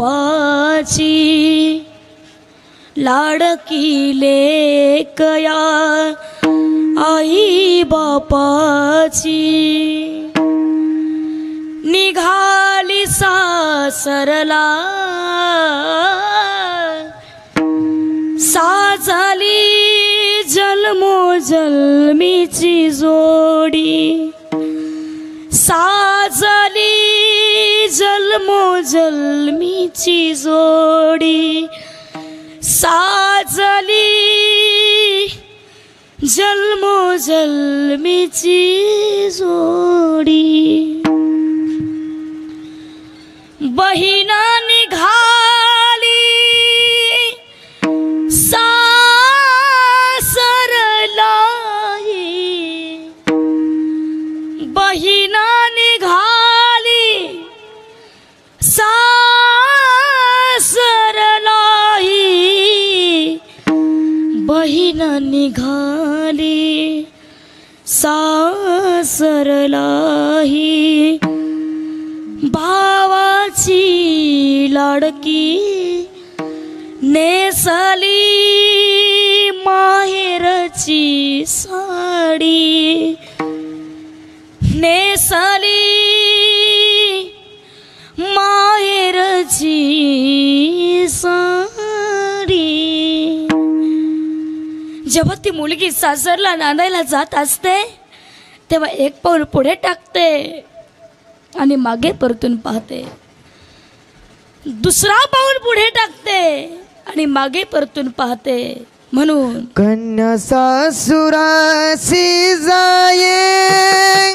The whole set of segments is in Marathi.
बापाची लाडकी लेकया आई बापाची. निघाली सासरला साजली जन्मो जन्मीची जोडी. जन्मो जन्मीची जोडी. साजली जन्मो जन्मीची जोडी. बहिणा निघा लाडकी नेसली माहेरची साडी. नेसली माहेरची साडी. जेव्हा ती मुलगी सासरला नांदायला जात असते तेव्हा एक पाऊल पुढे टाकते आणि मागे परतून पाहते. दुसरा पाऊल पुढे टाकते आणि मागे परतून पाहते. म्हणून कन्या सासुरासी जाये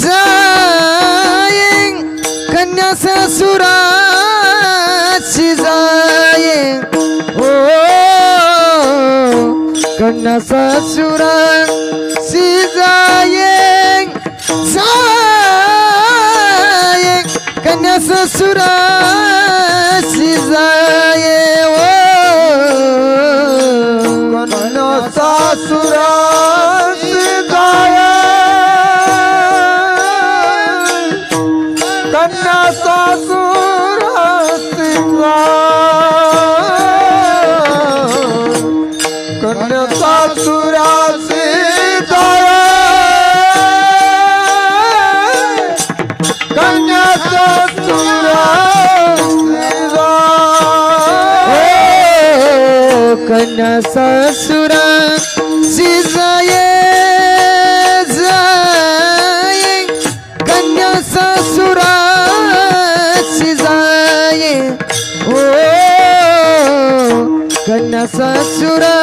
जाये कन्या सासुरासी जाये ओ कन्या सासुरा ससुरा कन्या जाये कन्या ससुरा सिजाये ओ कन्या ससुरा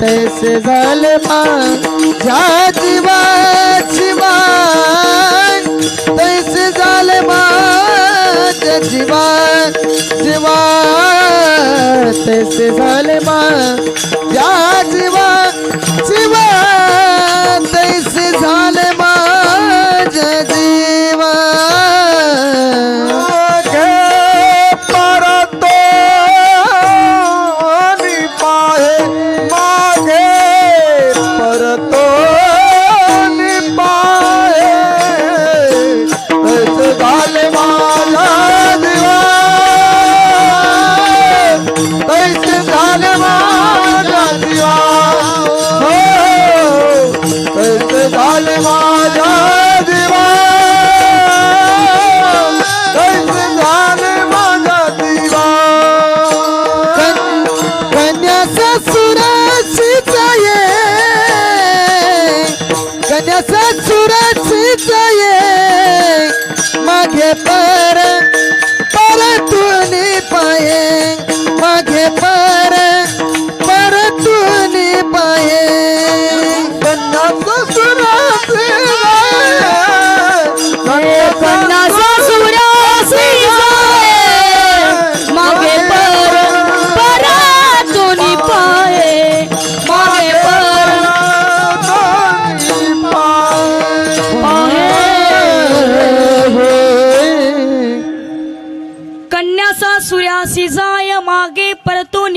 तैसे झाले माझ्या जीवाची मान। तैसे झाले माझ्या जीवा जीवा तैसे झाले माझ्या जीवा जीवा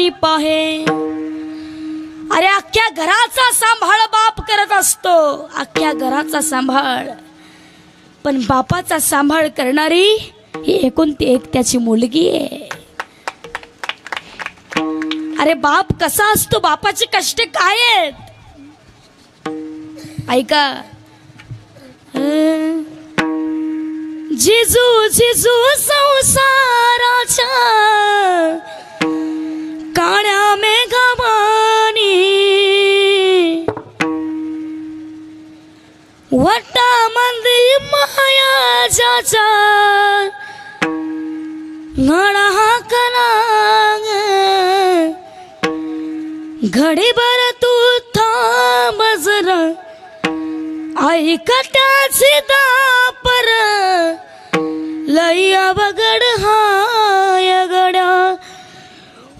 पाणी पाहे. अरे अख्ख्या घराचा सांभाळ बाप करत असतो. अख्ख्या घराचा सांभाळ. पण बापाचा सांभाळ करणारी ही एकूण ती एक त्याची मुलगी आहे. अरे बाप कसा असतो? बापाचे कष्ट काय आहेत? ऐका. जिजू जिजू संसाराच्या काळ्या मेघमानी. वट्टा मंदी माया ज्याचा ngana घडीभर तू थांब जरा. ऐकटाची दापर लय बगड हा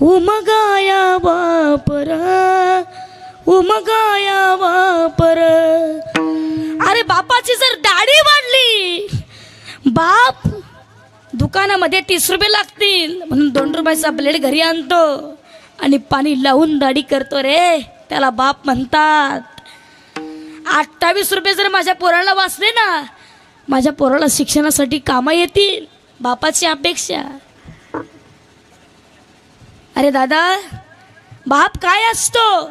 उमगाया वापर उमगाया वापर. अरे बापाची जर दाढी वाढली बाप दुकानामध्ये तीस रुपये लागतील. म्हणून दोन रुपयाचा ब्लेड घरी आणतो आणि पाणी लावून दाढी करतो रे. त्याला बाप म्हणतात अठ्ठावीस रुपये जर माझ्या पोराला वाचले ना माझ्या पोराला शिक्षणासाठी कामं येतील. बापाची अपेक्षा. अरे दादा बाप काय असतो?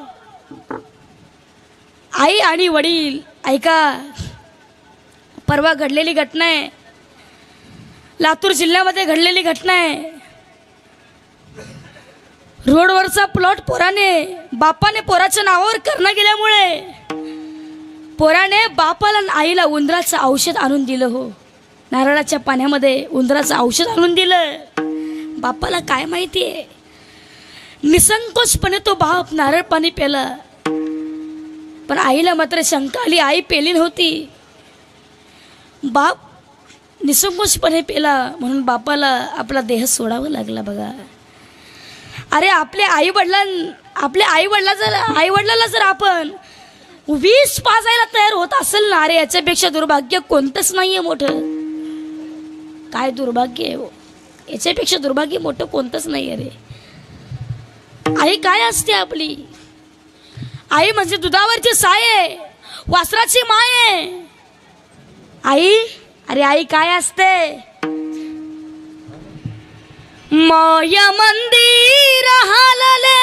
आई आणि वडील ऐका. परवा घडलेली घटना आहे. लातूर जिल्ह्यामध्ये घडलेली घटना आहे. रोडवरचा प्लॉट पोराने बापाने पोराच्या नावावर करणं गेल्यामुळे. पोराने बापाला आईला उंदराचं औषध आणून दिलं हो. नारळाच्या पाण्यामध्ये उंदराचं औषध आणून दिलं. बापाला काय माहिती आहे निसंकोचपणे तो बाप नारळ पाणी पेला पण आईला मात्र शंका आली आई पेली नव्हती बाप निसंकोचपणे पेला म्हणून बापाला आपला देह सोडावा लागला बघा. अरे आपल्या आई वडिलां आपल्या आई वडिला जर आई वडिलाला जर आपण वीस पाजायला तयार होत असेल ना अरे याच्यापेक्षा दुर्भाग्य कोणतंच नाहीये मोठं. काय दुर्भाग्य आहे हो? याच्यापेक्षा दुर्भाग्य मोठं कोणतंच नाही अरे आई काय असते आपली? आई म्हणजे दुधावरची साय आहे वासराची माय आहे. आई अरे आई काय असते? माय मंदिर हालले.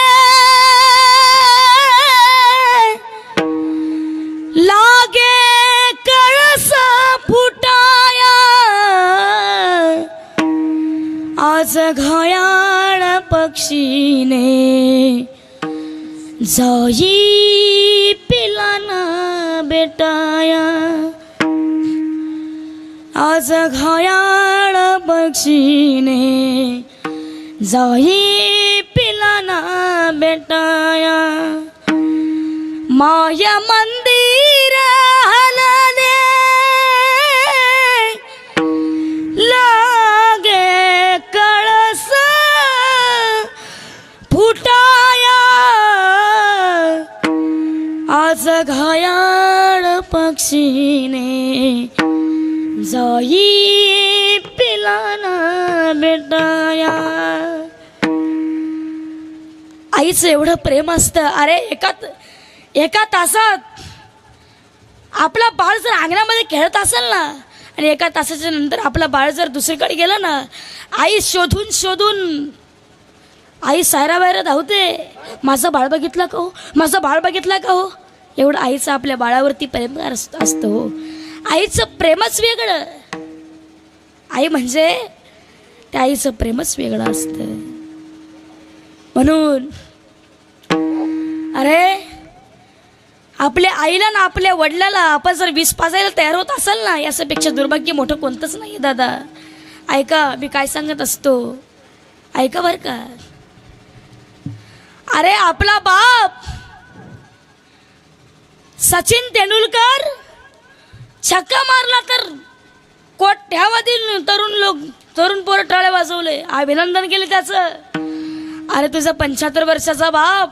सही पिलाना बेटाया आज घयाळ बक्षीने जही पिलाना बेटाया माया मन पक्षीने जाई पिलाना बेटाया आईचं एवढं प्रेम असतं. अरे एका एका तासात आपला बाळ जर अंगणामध्ये खेळत असेल ना आणि एका तासाच्या नंतर आपला बाळ जर दुसरीकडे गेलं ना आई शोधून शोधून आई सायरा बाहेर धावते. माझं बाळ बघितलं का हो? माझं बाळ बघितलं का हो? एवढं आईचं आपल्या बाळावरती प्रेम असतो हो. आईचं प्रेमच वेगळं. आई म्हणजे त्या आईचं प्रेमच वेगळं असतं. म्हणून अरे आपल्या आईला ना आपल्या वडिलाला आपण जर वीस पाजायला तयार होत असाल ना याच्यापेक्षा दुर्भाग्य मोठं कोणतंच नाही दादा. ऐका मी काय सांगत असतो? ऐका बर का. अरे आपला बाप सचिन तेंडुलकर? छक्का मारला तर कोट्यावधी तरुण लोक तरुण पोरं टाळे वाजवले. अभिनंदन केले त्याचं. अरे तुझा पंच्याहत्तर वर्षाचा बाप.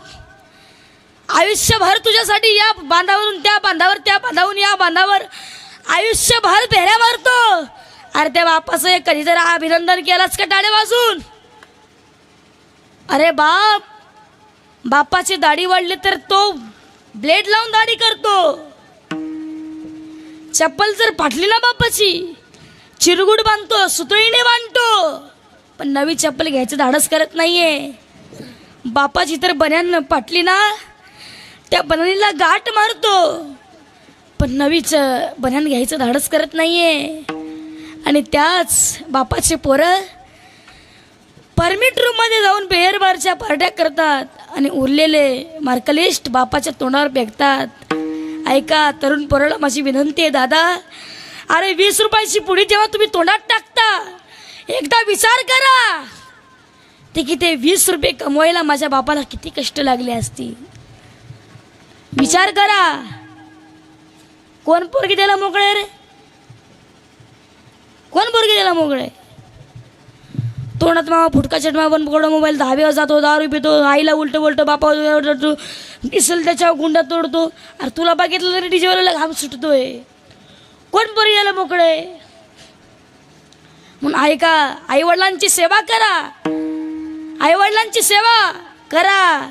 आयुष्यभर तुझ्यासाठी या बांधावरून त्या बांधावर त्या बांधावरून या बांधावर आयुष्यभर फेऱ्या मारतो. अरे त्या बापाचं एक कधी जरा अभिनंदन केलाच का टाळे वाजून अरे बाप. बापाची दाढी वाढली तर तो ब्लेड लावून दाढी करतो. चप्पल जर फाटली ना बापाची चिरगुड बांधतो सुतळीने बांधतो. पण नवी चप्पल घ्यायचं धाडस करत नाहीये. बापाची तर बन्यान फाटली ना त्या बनानीला गाठ मारतो. पण नवीच बन्यान घ्यायचं धाडस करत नाहीये. आणि त्याच बापाचे पोरं परमिट रूममध्ये जाऊन बेअर बारच्या पार्ट्या करतात आणि उरलेले मार्कलिस्ट बापाच्या तोंडावर फेकतात. ऐका तरुण पोराला माझी विनंती आहे दादा. अरे वीस रुपयाची पुढे जेव्हा तुम्ही तोंडात टाकता एकदा विचार करा. ते की ते वीस रुपये कमवायला माझ्या बापाला किती कष्ट लागले असतील. विचार करा. कोण पोरगी त्याला मोकळे रे? कोण पोरगी द्यायला मोकळे? तोंडात मावा फुटका चटमा पण पकडो मोबाईल दहाव्या जातो दारू पितो आईला उलट उलट बापा उलटतो दिसल त्याच्यावर गुंडा तोडतो. अरे तुला बघितलं तरी डीजेवाला घाम सुटतोय. कोण बरी याला मोकळे? म्हणून ऐका आईवडिलांची सेवा करा. आईवडिलांची सेवा करा.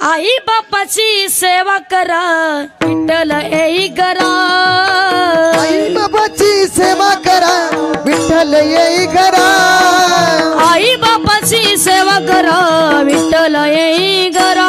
आई बापाची सेवा करा विठ्ठल येई करा आई बाबाची सेवा करा विठ्ठल येई करा आई बापाची सेवा करा विठ्ठल येई करा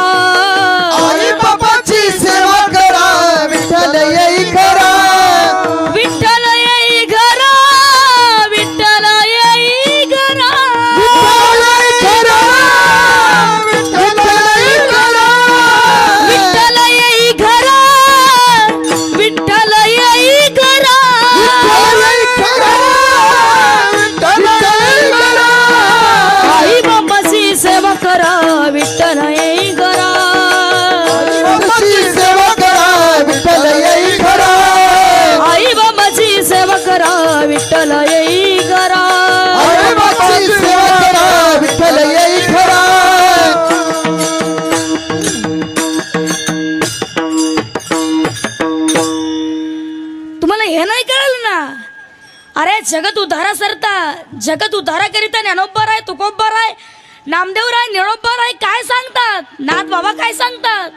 जगत उधारा सरता जगत उद्धारा करिता ज्ञानोबर आहे तुकोबर आहे नामदेव राय निळोबर आहे काय सांगतात? नाथ बाबा काय सांगतात?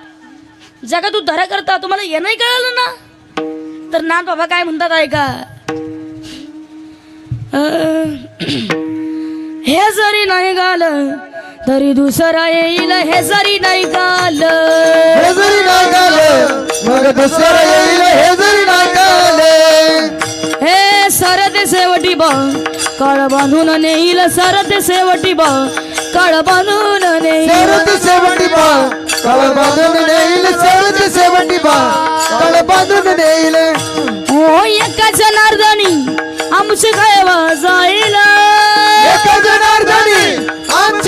जगत उद्धारा करता तुम्हाला हे नाही कळलं ना? तर नाथ बाबा काय म्हणतात ऐका. हे जरी नाही गाल तरी दुसरा येईल हे जरी नाही गाल. हे जरी नाही गाल मग दुसरं येईल हे जरी नाही गाल. हे सरते सेवटी बा काळ बांधून नेईल सरते सेवटी बा काळ बांधून नेईल सरत सेवटी बा कळ बांधून नेईल सरत सेवटी बा कळ बांधून नेईल हो एका जनार्दनी आमचे काय जाईल एका जनार्दनी आमची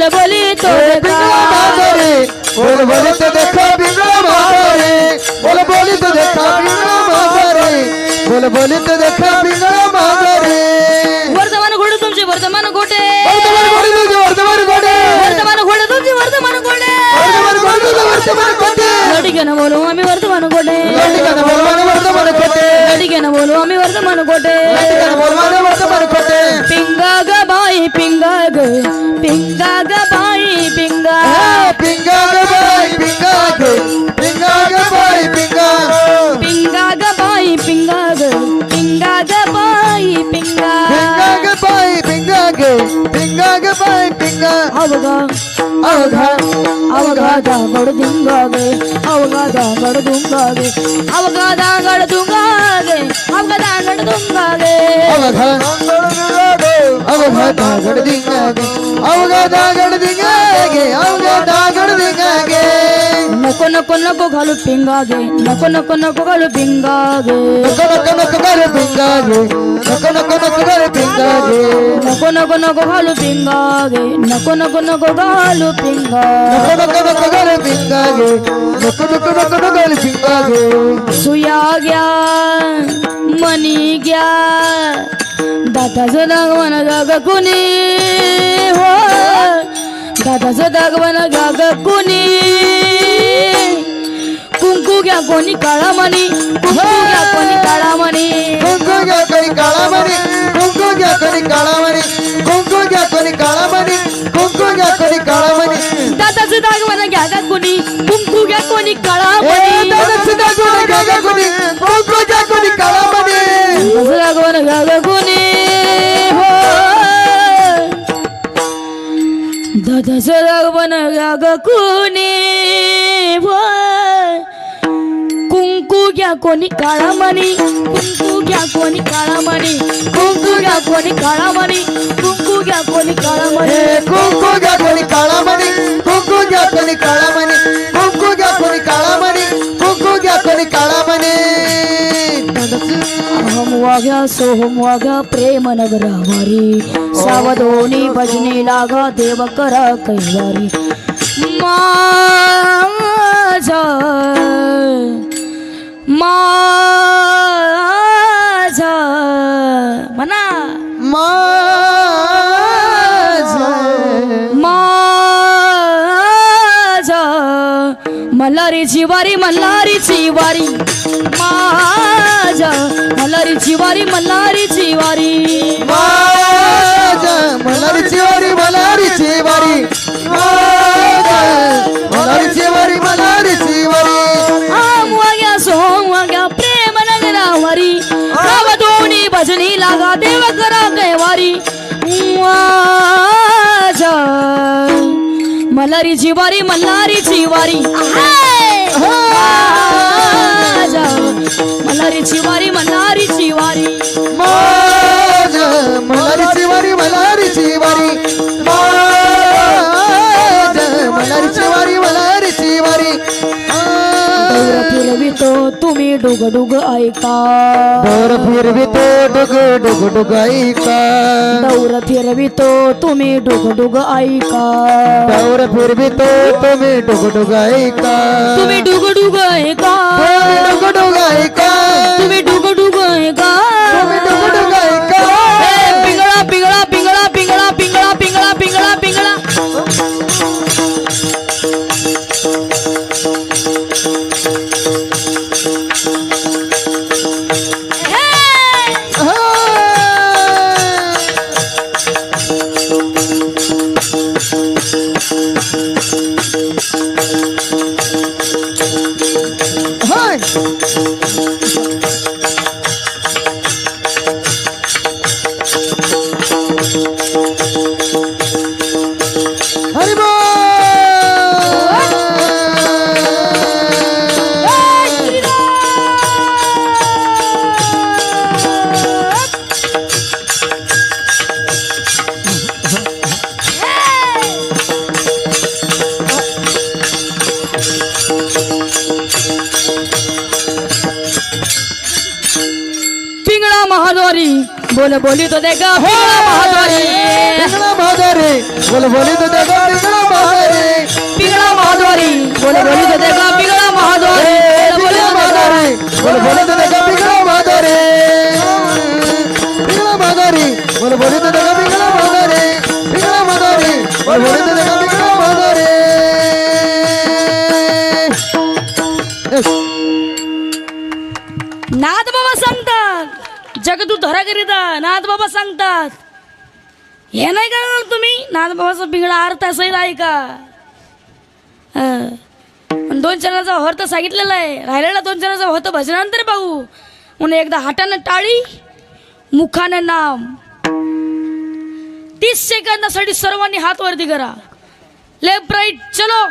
बोल बोली तो बिगड़ा माधुरी बोल बोली तो देखो बिगड़ा माधुरी बोल बोली तो देखो बिगड़ा माधुरी बोल बोली तो देखो बिगड़ा माधुरी वर्धमान घोडे तुमचे वर्धमान घोटे वर्तमान गोडी तुझे वर्तमान गोडे वर्धमान घोडे तुमचे वर्धमान घोडे वर्तमान गोडी तुझे वर्तमान गोडे लडिकेनं बोलू आम्ही वर्धमान घोटे लटिकानं बोलवाने वर्तमान कोटे लडिकेनं बोलू आम्ही वर्धमान घोटे लटिकानं बोलवाने वर्तमान कोटे पिंगा ग बाई पिंगा ग पिंगा அவகாதங்கள் துங்காது அவகாதங்கள் துங்காது. அவகாதங்கள் துங்காது அவகாதங்கள் துங்காது. அவகாதங்கள் துங்காது அவகாதங்கள் துங்காது அவகாதங்கள் துங்காது. दुंगा गे अवघा अवघा दागड दिंगा गे अवघा दागड दिंगा गे अवघा दागड दिंगा गे नको नको नको घालू पिंगा गे नको नको नको घालू पिंगा गे नको नको नको करे पिंगा गे नको नको नको करे पिंगा गे नको नको नको घालू पिंगा गे नको नको नको घालू पिंगा नको नको नको करे पिंगा गे नको नको नको नको करे पिंगा गे सुया घ्या मनी घ्या दाताचं दागवान जाग कुणी दादाचं दागवण घ्या ग कोणी कुंकू घ्या कोणी काळा मणी कुंकू घ्या कोणी काळा मणी कुंकू घ्या कोणी काळा मणी कुंकू घ्या कोणी काळा मणी कुंकू घ्या कोणी काळा मणी कुंकू घ्या कोणी काळा मणी दादाचं दागवण घ्या ग कोणी. कुंकू घ्या कोणी काळा मणी दादाचं दागवण घ्या ग कोणी. कुंकू घ्या कोणी काळा मणी दादाचं दागवण घ्या ग कोणी. हो. दादाचं दागवण घ्या ग कोणी. हो. घ्या कोणी काळा मणी कुंकू घ्या कोणी काळा मणी कुंकू घ्या कोणी काळा मणी कुंकू घ्या कोणी काळा मणी ए, कुंकू घ्या कोणी काळा मणी कुंकू घ्या कोणी काळा मणी कुंकू घ्या कोणी काळा मणी कुंकू घ्या कोणी काळा मणी अहम वाघ्या सोहम वाघ्या प्रेम नगरावारी सावधोनी भजनी लागा देव करा कैवारी माझा मल्हारी जिवारी मल्हारी जिवारी. माझा मल्हारी जिवारी मल्हारी जिवारी. मल्हारी जिवारी मल्हारी जिवारी मल्हारी जिवारी मल्हारी डुग डुग ऐका. दोर फिरवितो डुग डुग डुग ऐका. दौर फिरवितो तुम्ही डुग डुग ऐका. दोर फिरवितो तुम्ही डुग डुग ऐका. तुम्ही डुग डुग ऐका. डुग डुग ऐका. বলে বলি তো দেখা মাধুরী বলে বলি তো দেখা পিগড়া মাধুরী পিগড়া মাধুরী বলে বলি তো দেখা পিগড়া মাধুরী বলে মাধুরী বলে বলি তো দেখা পিগড়া মাধুরী পিগড়া মাধুরী বলে বলি তো बाबा सांगतात. हे नाही करणार तुम्ही? नाथ बाबाचा पिंगळा अर्थ असेल ऐका का दोन चरणाचा अर्थ सांगितलेला आहे. राहिलेला दोन चरणाचा अर्थ भजनानंतर पाहू म्हणून एकदा हातानं टाळी मुखानं नाम. तीस सेकंदासाठी सर्वांनी हात वरती करा. लेफ्ट राईट चलो.